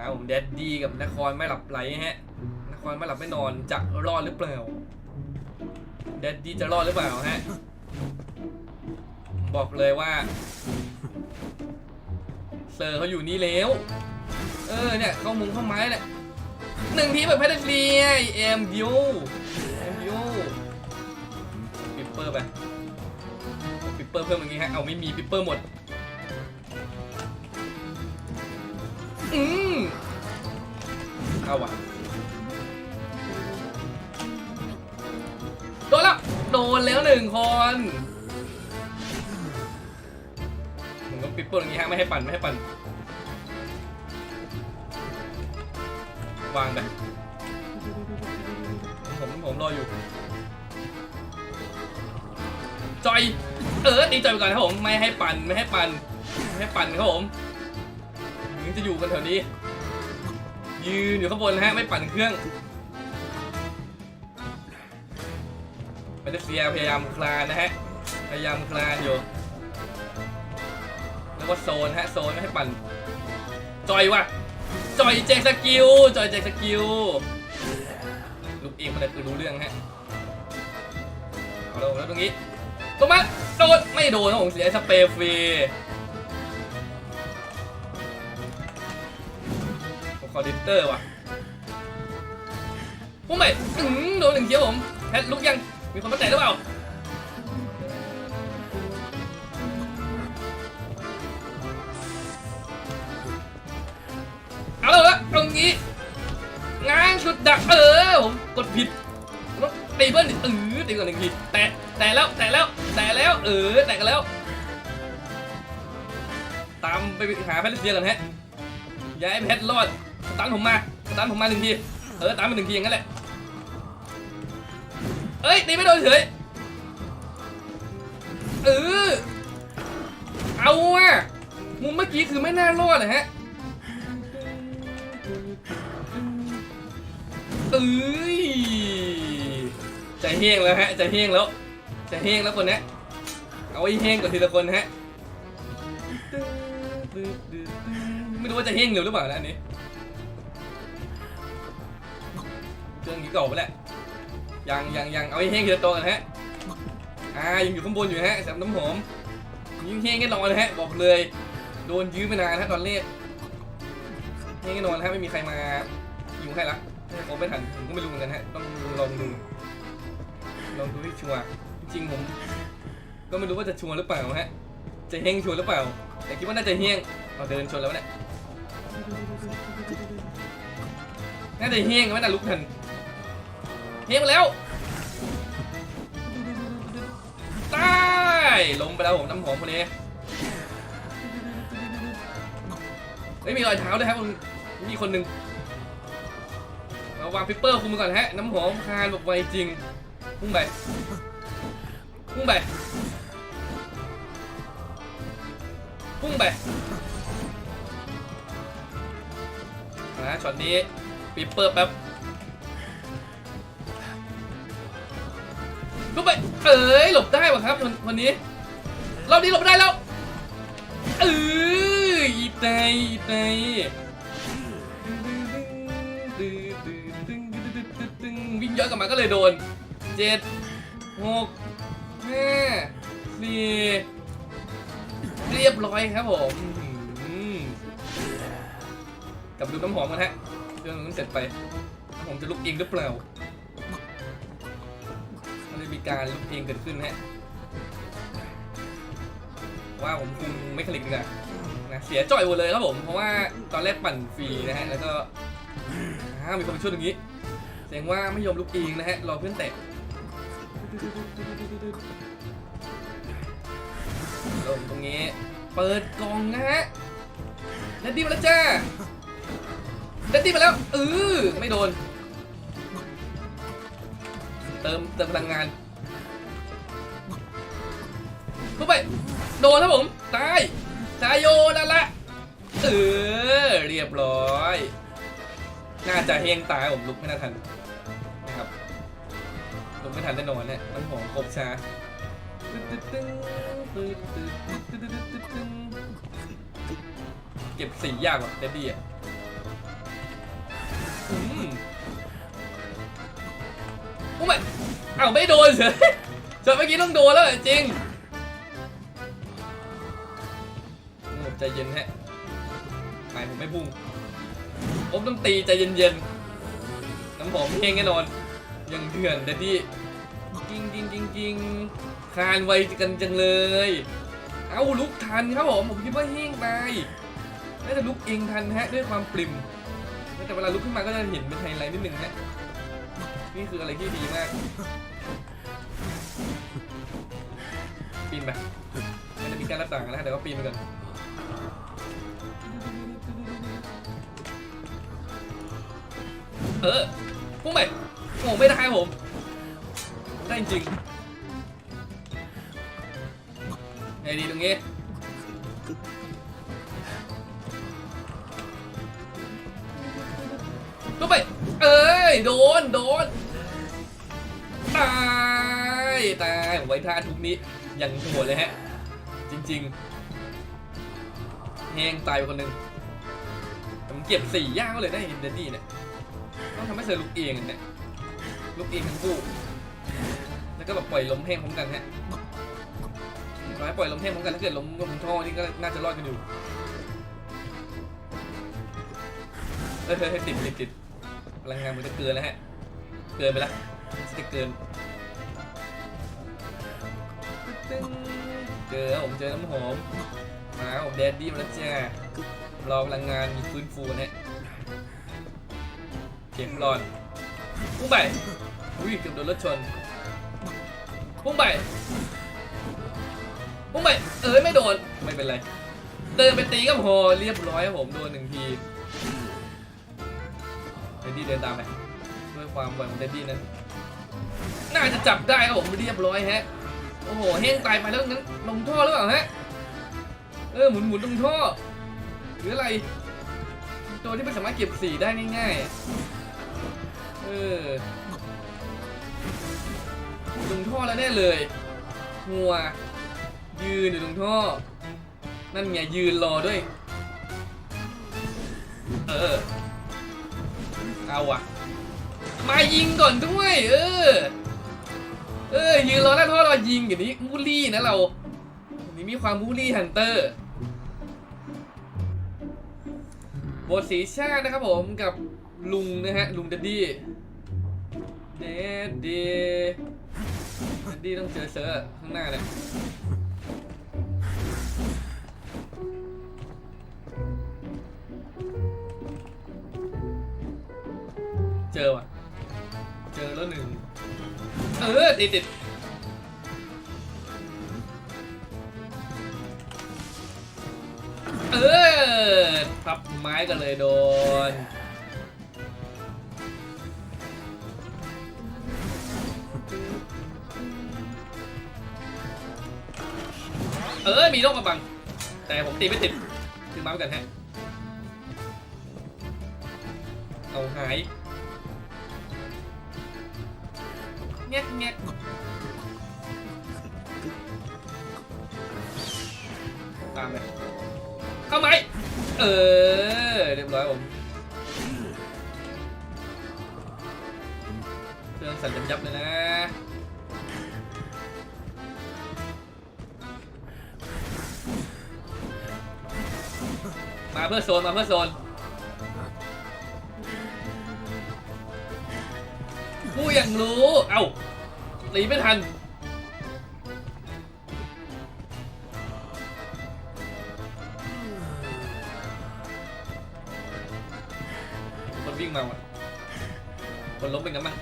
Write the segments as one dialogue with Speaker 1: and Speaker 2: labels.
Speaker 1: มาผมแดดดี้กับนครไม่หลับไหลฮะ นครไม่หลับไม่นอนจะรอดหรือเปล่าแดดดี้จะรอดหรือเปล่าฮะ บอกเลยว่า เซอร์เขาอยู่นี่แล้ว เออเนี่ยเข้ามุงเข้าไม้เนี่ยหนึ่งทีแบบแพทเซียเอ็มยูเอ็มยูปิปเปอร์ไปปิปเปอร์เพิ่มอย่างงี้ฮะเอาไม่มีปิปเปอร์หมด อืมเอาว่ะโดนแล้ว โดนแล้วหนึ่งคนผมึงก็ปิดเปิดอย่างงี้ฮะไม่ให้ปั่นไม่ให้ปั่น วางไปผมผมรออยู่ จอย เออตีจอยไปก่อนครับผม ไม่ให้ปั่นไม่ให้ปั่นไม่ให้ปั่นครับผม จะอยู่กันแถวนี้ ยืนอยู่ข้างบนนะฮะไม่ปั่นเครื่องเมเลเซียพยายามคลานนะฮะ พยายามคลานอยู่ แล้วก็โซนฮะโซนไม่ให้ปั่น จอยว่ะ จอยแจกสกิล จอยแจกสกิล ลูกเองมันเลยคือรู้เรื่องฮะเอาแล้วตรงนี้ลงมาโดนไม่โดนนะผมเสียสเปรย์ฟรี ผมขอดิเตอร์ว่ะพุ่งไปอื้อหือโดนหนึ่งเทียวผมแพทลุกยัง มีคนมาแตะหรือเปล่าเอาละตรงนี้งานสุดดักเออผมกดผิดต้องตีเบิ้ลเออตีก่อนหนึ่งทีแตะแตะแล้วแตะแล้วแตะแล้วเออแตะกันแล้ว ตามไปหาแพทย์เซียกันฮะย่าให้เพชรอด ตันผมมาสตันผมมาหนึ่งที เออตามมาหนึ่งทีอย่างนั้นแหละ เอ้ยตีไม่โดนเฉย เออ เอาอะมุมเมื่อกี้คือไม่น่ารอดนะฮะ เอ้ยใจเฮงแล้วฮะใจเฮงแล้วใจเฮงแล้วคนนี้เอาไอ้เฮงก่อนทีละคนฮะ ไม่รู้ว่าจะเฮงเร็วหรือเปล่านะอันนี้ รื่องนี้เก่าไปแหละยังยังยังเอาไอ้เฮงทีละตัวกันฮะอ่ายังอยู่ข้างบนอยู่ฮะสำน้ำหอมยิงเฮงแน่นอนฮะบอกเลย โดนยื้อไปนานฮะตอนแรกเฮงแน่นอนฮะไม่มีใครมาอยู่ให้ละผมไม่ทันผมก็ไม่รู้เหมือนกันฮะต้องลองดูลองดูให้ชัวร์จริงผมก็ไม่รู้ว่าจะชัวร์หรือเปล่าฮะจะเฮงชัวร์หรือเปล่า แต่คิดว่าน่าจะเฮงเอาเดินชนแล้วเนี่ยน่าจะเฮงไม่น่าลุกทัน เฮมาแล้วตายลงไปแล้วผมน้ำหอมคนนี้ไม่มีรอยเท้าด้วยครับคุณมีคนหนึ่งเราวางพิปเปอร์คุมก่อนฮะ น้ำหอมคานแบบไวจริง พุ่งไป พุ่งไป พุ่งไปนะช็อตนี้พิปเปอร์แป๊บ ลุกไปเอ้ยหลบได้วะครับคนคนนี้รอบนี้หลบได้แล้วเอออีไตอีไตวิ่งย้อนกลับมาก็เลยโดนเจ็ดหกห้าสี่เรียบร้อยครับผมกลับดูน้ำหอมกันฮะเรื่องนั้นเสร็จไปน้ำหอมจะลุกเองหรือเปล่า มันจะมีการลุกเองเกิดขึ้นฮะว่าผมคุมไม่คลิกดีกว่านะเสียจ่อยหมดเลยครับผมเพราะว่าตอนแรกปั่นฟรีนะฮะแล้วก็มีคนมาช่วยตรงนี้แสดงว่าไม่ยอมลุกเองนะฮะรอเพื่อนแตะลงตรงนี้เปิดกล่องนะฮะเดดดี้มาแล้วจ้าเดดดี้มาแล้วเออไม่โดน เติมเติมพลังงานเข้าไป โดนครับผม ตาย ชายโยนั่นละเออเรียบร้อย น่าจะเฮงตายผมลุกไม่น่าทันนะครับลุกไม่ทันแน่นอนเนี่ยมันหอมครบชาเก็บสียากว่าเดดดี้อะ อ้าวไม่โดนเฉยเจนเมื่อกี้ต้องโดนแล้วจริงใจเย็นแฮะไม่ผมไม่พุ่งผมต้องตีใจเย็นๆ น้ำหอมเฮงแน่นอน ยังเถื่อนแต่ที่จริงจริงจริงจริงคานไวกันจังเลย เอาลุกทันครับผม ผมคิดว่าเฮงไปน่าจะลุกเองทันฮะด้วยความปริม แต่เวลาลุกขึ้นมาก็จะเห็นเป็นไฮไลท์นิดนึงฮะ นี่คืออะไรที่ดีมากปีนไปมันจะมีการรับต่างกันนะแต่ว่าปีนไปก่อนเออพุ่งไปโอ้ไม่ได้ครผม ได้จริงไงดีตรงนี้ก็ไป เอ้ย โดน โดน ตายตายไว้ท่าทุกนี้อย่างโหดเลยฮะ จริงๆแห้งตายคนหนึ่งผมเก็บสี่ย่างก็เลยได้เดนนี่เนี่ยต้องทำให้เธอลุกเองเนี่ยลุกเองทั้งคู่แล้วก็แบบปล่อยลมแห้งพร้อมกันฮะขอให้ปล่อยลมแห้งพร้อมกันถ้าเกิดลมลมท่อนี่ก็น่าจะรอดกันอยู่เฮ้ยเฮ้ยเฮ้ยติดติดติดพลังงานมันจะเกินแล้วฮะ เกินไปแล้วจะเกิน ตึ้งเจอผมเจอน้ำหอมมาผมแดดดี้มาแล้วจ้ารอพลังงานมีฟื้นฟูเนี่ยเข็มรอนพุ่งไปอุ้ยเกือบโดนรถชนพุ่งไปพุ่งไปเอ้ยไม่โดนไม่เป็นไรเดินไปตีก็พอเรียบร้อยครับผมโดนหนึ่งทีเดดดี้เดินตามไปด้วยความไวของเดดดี้นั้นน่าจะจับได้ครับผมเรียบร้อยฮะ โอ้โหแห้งตายไปแล้วงั้นลงท่อหรือเปล่าฮะ เออหมุนหมุนลงท่อ หรืออะไร ตัวที่ไม่สามารถเก็บสีได้ง่ายๆ เออลงท่อแล้วแน่เลย หัว ยืนอยู่ตรงท่อ นั่นไงยืนรอด้วย เออ เอาวะมายิงก่อนด้วย เออ เออยืนรอหน้าท่อรอยิงอย่างนี้มูลลี่นะเราอันนี้มีความมูลลี่ฮันเตอร์บทสีชาตินะครับผมกับลุงนะฮะ ลุงเดดดี้เดดดี้เดดดี้ต้องเจอเซอร์ข้างหน้าเนี่ยเจอว่ะ เจอแล้วหนึ่ง เออติดติดเออทับไม้กันเลยโดน เออ มีโรคกระบัง แต่ผมตีไม่ติดคือมาเหมือนกันฮะ เอาหาย แงกแงกตามไปเข้าไหมเออเรียบร้อยผมเครื่องสั่นยับยับเลยนะมาเพื่อโซนมาเพื่อโซนผู้ยังรู้ เอ้า หนีไม่ทันคนวิ่งมาว่ะคนล้มเป็นกันมั้ง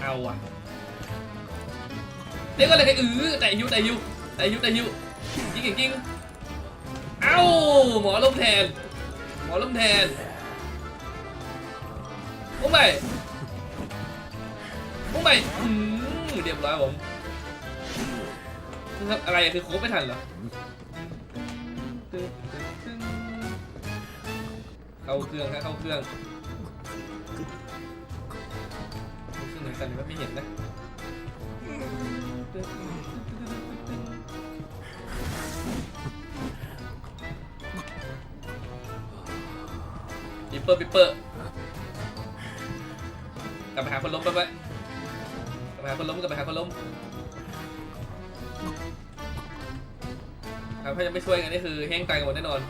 Speaker 1: เอาว่ะเรียกว่าอะไรกันอือแต่ฮิวแต่ฮิวแต่ฮิวแต่ฮิวยิงจริงเอ้าหมอล้มแทน อล้มแทน โอ้ไม่โอ้ไม่อืมเรียบร้อยผมคืออะไรอะคือโค้งไม่ทันเหรอเข้าเครื่องฮะเข้าเครื่องเครื่องไหนกันเนี่ยไม่เห็นนะ เปอร์ปิปเปอร์กลับไปหาคนล้มไปไหมกลับไปหาคนล้มกลับไปหาคนล้มครับถ้ายังไม่ช่วยกันนี่คือแห้งตายกันหมดแน่นอน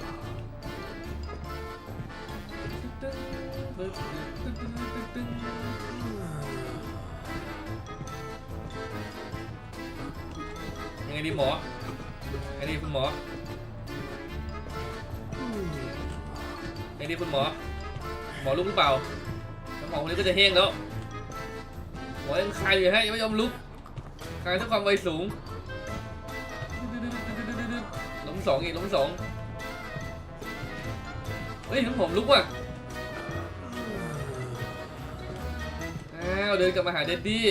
Speaker 1: ยังไงดีหมอยังไงดีคุณหมอยังไงดีคุณหมอ หมอลุกหรือเปล่าหมอคนนี้ก็จะแห้งแล้ว หมอยังคายอยู่ฮะยังไม่ยอมลุกคายด้วยความไวสูงล้มสองอีกล้มสองเฮ้ยน้งผมลุกว่ะอ้าวเดินกลับมาหาเดดดี้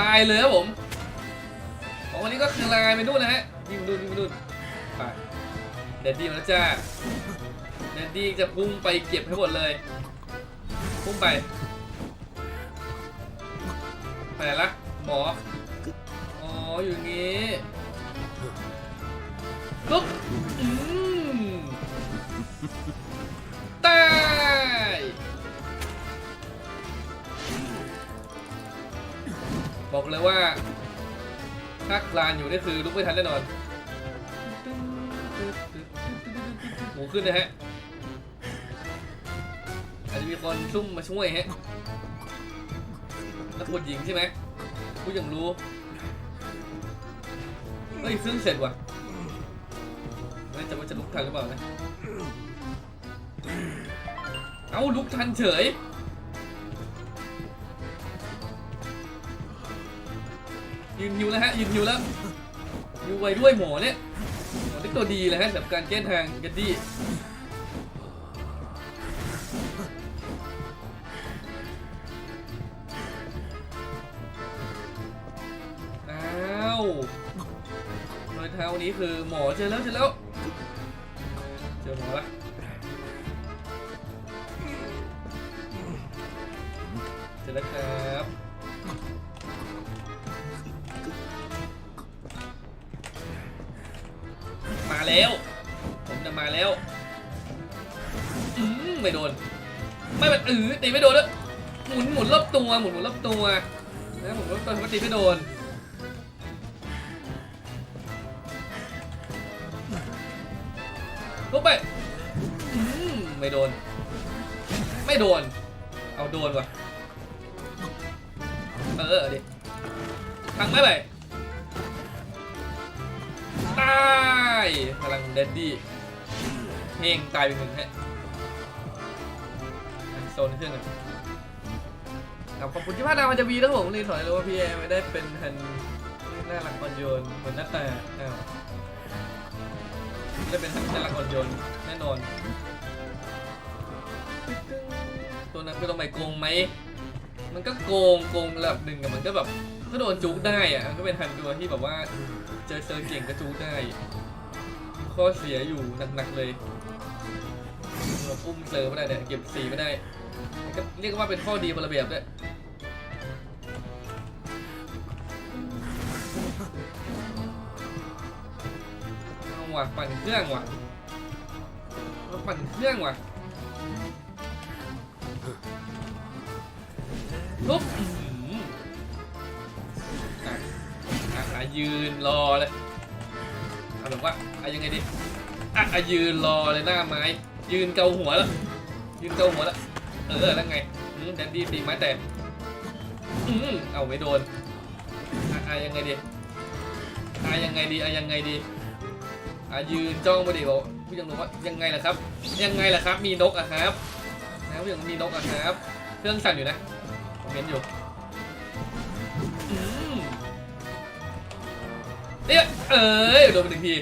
Speaker 1: ตายเลยครับผมของวันนี้ก็คือลายไปนู่นนะฮะยิงไปนู่นยิงไปนู่นไปเดดดี้มาแล้วจ้า เดดดี้จะพุ่งไปเก็บให้หมดเลย พุ่งไป ไปไหนละหมอ อ๋อ อยู่งี้ลุกอืมตายบอกเลยว่า ถ้าคลานอยู่นี่คือลุกไม่ทันแน่นอนหมูขึ้นนะฮะ จะมีคนซุ่มมาช่วยฮะแล้วผู้หญิงใช่ไหมผู้หญิงรู้ เฮ้ยซึ่งเสร็จว่ะไม่จะว่าจะลุกทันหรือเปล่านะ เอ้าลุกทันเฉยยืนฮิวแล้วฮะยืนฮิวแล้วฮิวไวด้วยหมอเนี่ยหมอนี่ตัวดีเลยฮะสำหรับการแก้ทางกันดี้ นี้คือหมอเจอแล้วเจอแล้วเจอหมอละเจอแล้วครับมาแล้ว ผมจะมาแล้วอืมไม่โดน ไม่มันเออตีไม่โดนแล้วยหมุนหมุนรอบตัวหมุนหมุนรอบตัวนะหมุนรอบตัวปกติไม่โดน ไม่โดน ไม่โดน เอาโดนว่ะ เออเดิพังไม่ไปตายพลังเดดดี้เฮงตายไปหนึ่งฮะโซนเครื่องกันครับขอบคุณที่พาดาวมันจะวีแล้วผมรีสอนเลยว่าพี่แอร์ไม่ได้เป็นทันน่ารักอ่อนโยนเหมือนหน้าตาอ้าวไม่ได้เป็นทันน่ารักอ่อนโยนแน่นอน ตัวนั้นคือตัวใหม่โกงไหม มันก็โกงโกงระดับหนึ่งอะมันก็แบบก็โดนจุกได้อะมันก็เป็นทันตัวที่แบบว่าเจอเจอเก่งกระจูได้ ข้อเสียอยู่หนักๆเลยเราอุ้มเซอร์ไม่ได้เนี่ยเก็บสีไม่ได้ก็เรียกว่าเป็นข้อดีบนระเบียบด้วยเอาว่ะปั่นเครื่องว่ะปั่นเครื่องว่ะ ลุกอื้อหืออะอะยืนรอเลยเอาแบบว่าอะยังไงดีอะอะยืนรอเลยหน้าไม้ ยืนเกาหัวแล้ว ยืนเกาหัวแล้ว เออแล้วไงอืมแดนดี้ตีไม้แตกอืมเอาไม่โดนอะอะยังไงดีอะยังไงดีอะยังไงดีอะยืนจ้องมาดิบอกพี่ยังรู้ว่ายังไงล่ะครับ ยังไงล่ะครับ มีนกอะครับนะพี่ยังมีนกอะครับ เครื่องสั่นอยู่นะ เห็นอยู่อืมเนี่ยเอ้ยโดนไปหนึ่งที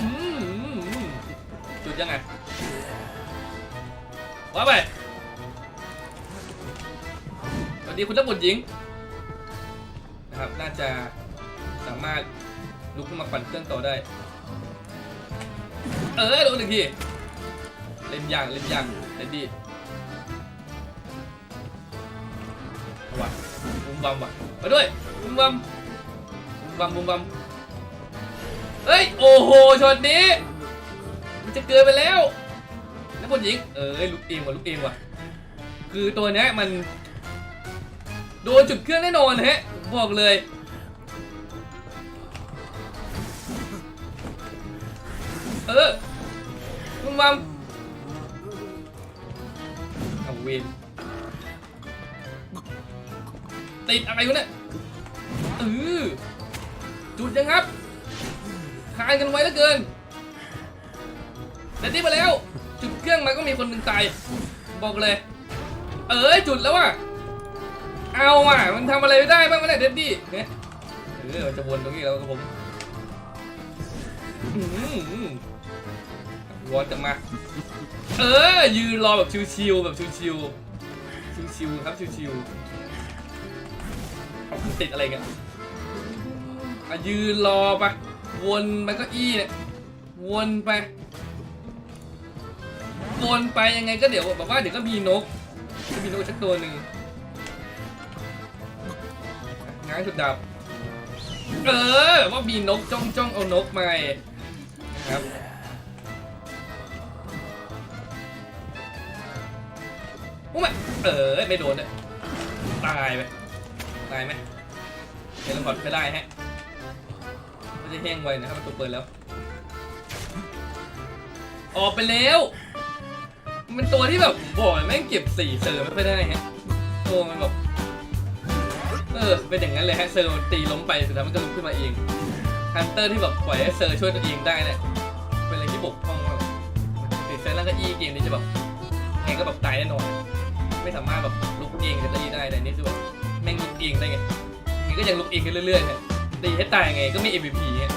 Speaker 1: อืมอืมอืมจุดยังไงว่าไปสวัสดีคุณรับบทหญิงนะครับน่าจะสามารถลุกขึ้นมาปั่นเครื่องต่อได้ เออโดนหนึ่งที เล่นยากเล่นยากเล่นดีว่ะบุมบัมว่ะมาด้วยบุมบัมบุมบัมบุมบัมเฮ้ยโอ้โหช็อตนี้มันจะเกินไปแล้วนักบอลหญิงเอ้ยลุกเองว่ะลุกเองว่ะ คือตัวเนี้ยมันโดนจุดเครื่องแน่นอนฮะบอกเลยเออมึงมั วนติดอะไรวะเนี่ยเออจุดยังครับคานกันไว้แล้วเกินแต่ที่มาแล้ว จุดเครื่องมันก็มีคนหนึ่งตายบอกเลย เอ้ยจุดแล้วว่ะเอาว่ะมันทำอะไรไม่ได้บ้างวะเนี่ยเด็ดดี้เนี่ยเออมันจะวนตรงนี้แล้วครับผมอื้อหือ วอนจะมา เออ ยืนรอแบบชิวๆแบบชิวๆชิวๆครับชิวๆเอาติดอะไรกันอะยืนรอไปวนมันก็อี้เนี่ยวนไปวนไปยังไงก็เดี๋ยวแบบว่าเดี๋ยวก็มีนกจะมีนกสักตัวหนึ่งง้างสุดดาบเออว่ามีนกจ้องจ้องเอานกมาครับ โอ้ยเออไม่โดนเลยตายไปตายไหมเฮลพอดไม่ได้ฮะไม่ใช่แห้งไวนะครับประตูเปิดแล้ว ออกไปแล้วมันตัวที่แบบผมบอกเลยแม่งเก็บสี่เซอร์ไม่ค่อยได้ฮะตัวมันแบบเออเป็นอย่างนั้นเลยฮะเซอร์มันตีล้มไปสุดท้ายมันก็ลุกขึ้นมาเองฮันเตอร์ที่แบบปล่อยให้เซอร์ช่วยตัวเองได้เนี่ยเป็นอะไรที่บกพร่องมากติดเซอร์แล้วก็อีเกมนี้จะแบบไงก็แบบตายแน่นอน ไม่สามารถแบบลุกเองจะตีได้แต่นี่คือแบบแม่งลุกเองได้ไงมันก็ยังลุกเองกันเรื่อยๆฮะตีให้ตายไงก็ไม่ MVP ฮะ